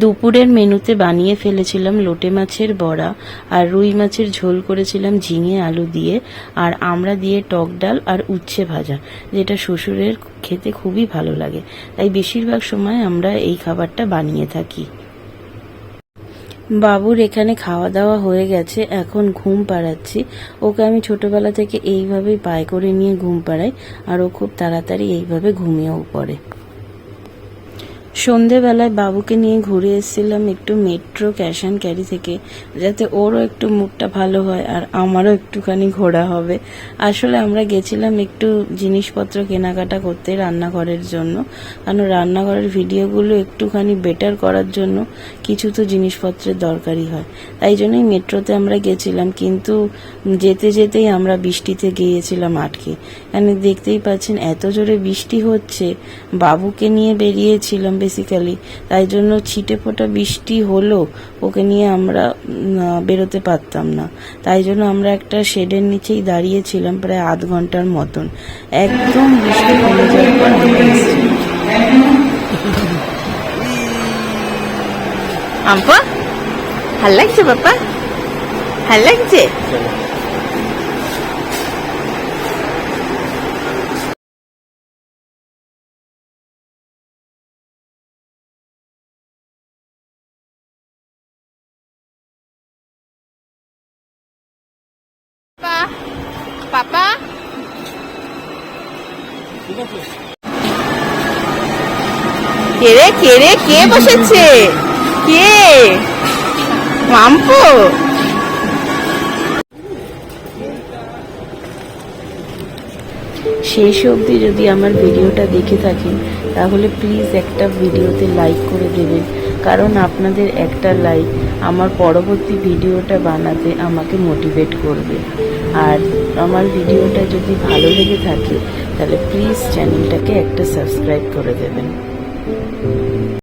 দুপুরের মেনুতে বানিয়ে ফেলেছিলাম লোটে মাছের বড়া আর রুই মাছের ঝোল করেছিলাম ঝিঙে আলু দিয়ে আর আমরা দিয়ে টক ডাল আর উচ্ছে ভাজা, যেটা শ্বশুরের খেতে খুবই ভালো লাগে। তাই বেশিরভাগ সময় আমরা এই খাবারটা বানিয়ে থাকি। বাবুর এখানে খাওয়া দাওয়া হয়ে গেছে, এখন ঘুম পাড়াচ্ছি। ওকে আমি ছোটবেলা থেকে এইভাবেই পায়ে করে নিয়ে ঘুম পাড়াই, আর ও খুব তাড়াতাড়ি এইভাবে ঘুমিয়েও পড়ে। সন্ধেবেলায় বাবুকে নিয়ে ঘুরে এসেছিলাম একটু মেট্রো ক্যাশ অ্যান্ড ক্যারি থেকে, যাতে ওরও একটু মুডটা ভালো হয় আর আমারও একটুখানি ঘোরা হবে। আসলে আমরা গেছিলাম একটু জিনিসপত্র কেনাকাটা করতে রান্নাঘরের জন্য। কারণ রান্নাঘরের ভিডিওগুলো একটুখানি বেটার করার জন্য কিছু তো জিনিসপত্রের দরকারই হয়। তাই জন্যই মেট্রোতে আমরা গেছিলাম, কিন্তু যেতে যেতেই আমরা বৃষ্টিতে গিয়েছিলাম আটকে। মানে দেখতেই পাচ্ছেন, এত জোরে বৃষ্টি হচ্ছে, বাবুকে নিয়ে বেরিয়েছিলাম বেসিক্যালি তাই জন্য ছিটে ফোটা বৃষ্টি হলো, ওকে নিয়ে আমরা বেরোতে পারতাম না। তাই জন্য আমরা একটা শেডের নিচেই দাঁড়িয়েছিলাম প্রায় আধ ঘণ্টার মতন। একদম বৃষ্টি কমে যাওয়ার পর ভালো লাগছে বাবা ভালো লাগছে? পাপা কে রে কে রে কে বসেছে? কে? মাম্পু? শেষ অবধি যদি আমার ভিডিওটা দেখে থাকেন তাহলে প্লিজ একটা ভিডিওতে লাইক করে দেবেন। কারণ আপনাদের একটা লাইক আমার পরবর্তী ভিডিওটা বানাতে আমাকে মোটিভেট করবে। আর আমার ভিডিওটা যদি ভালো লেগে থাকে তাহলে প্লিজ চ্যানেলটাকে একটা সাবস্ক্রাইব করে দেবেন।